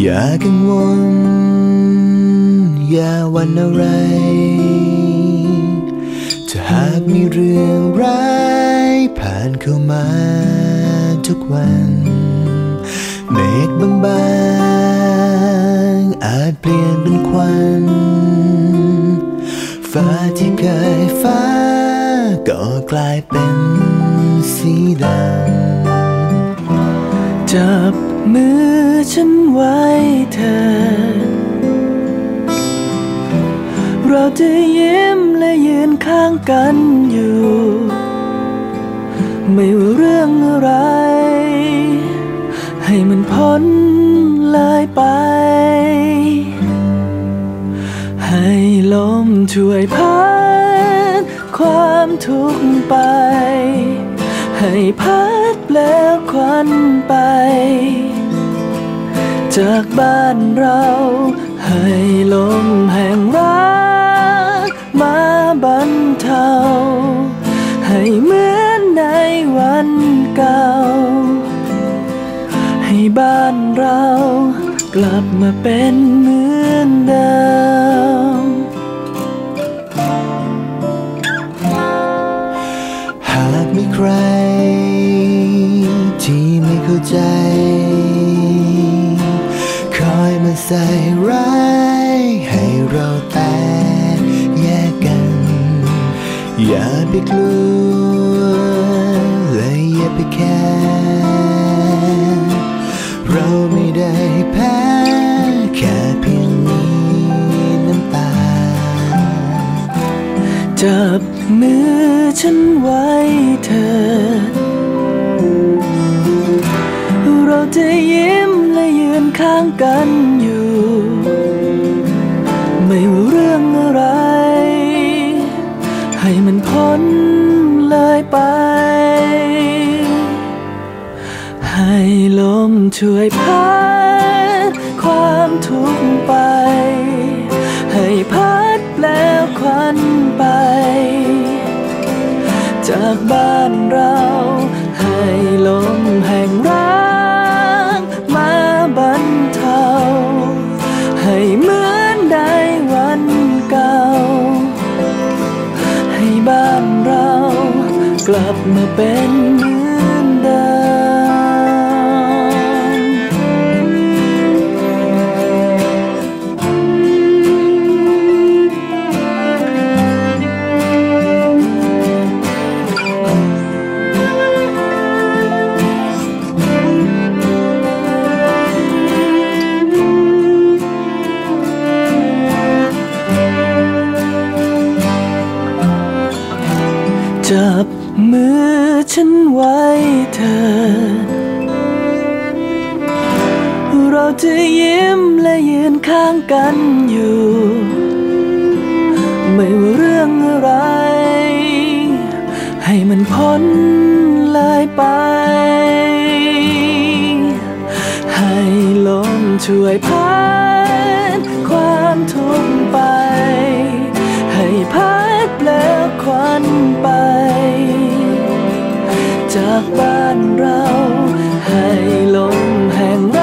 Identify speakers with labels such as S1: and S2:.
S1: อย่ากังวล อย่าวันอะไร ถ้าหากมีเรื่องร้ายผ่านเข้ามาทุกวันเมฆบางๆอาจเปลี่ยนเป็นควันฟ้าที่เคยฟ้า ก็กลายเป็นสีดำ
S2: จับ มือฉันไว้เธอ เราจะยิ้มและยืนข้างกันอยู่ ไม่ว่าเรื่องอะไร ให้มันพ้นเลยไป ให้ลมช่วยพัดความทุกข์ไป ให้พัดแล้วควันไป จากบ้านเรา ให้ลมแห่งรักมาบรรเทา ให้เหมือนในวันเก่า ให้บ้านเรากลับมาเป็นเหมือนเดิม
S1: หากมีใคร ที่ไม่เข้าใจ ใส่ร้ายให้เราแตกแยกกัน อย่าไปกลัวและอย่าไปแคร์เราไม่ได้แพ้แค่เพียงมีน้ำตา
S2: จับมือฉันไว้เธอเราจะยิ้มและยืนข้างกัน ให้มันพ้นเลยไป ให้ลมช่วยพัดความทุกข์ไป ให้พัดแล้วควันไป จากบ้านเรา กลับมาเป็นเหมือนเดิมจับ มือฉันไว้เธอ เราจะยิ้มและยืนข้างกันอยู่ ไม่ว่าเรื่องอะไร ให้มันพ้นเลยไป ให้ลมช่วยพัดความทุกข์ไป ให้พัดแล้วควันไป จากบ้านเรา ให้ลมแห่ง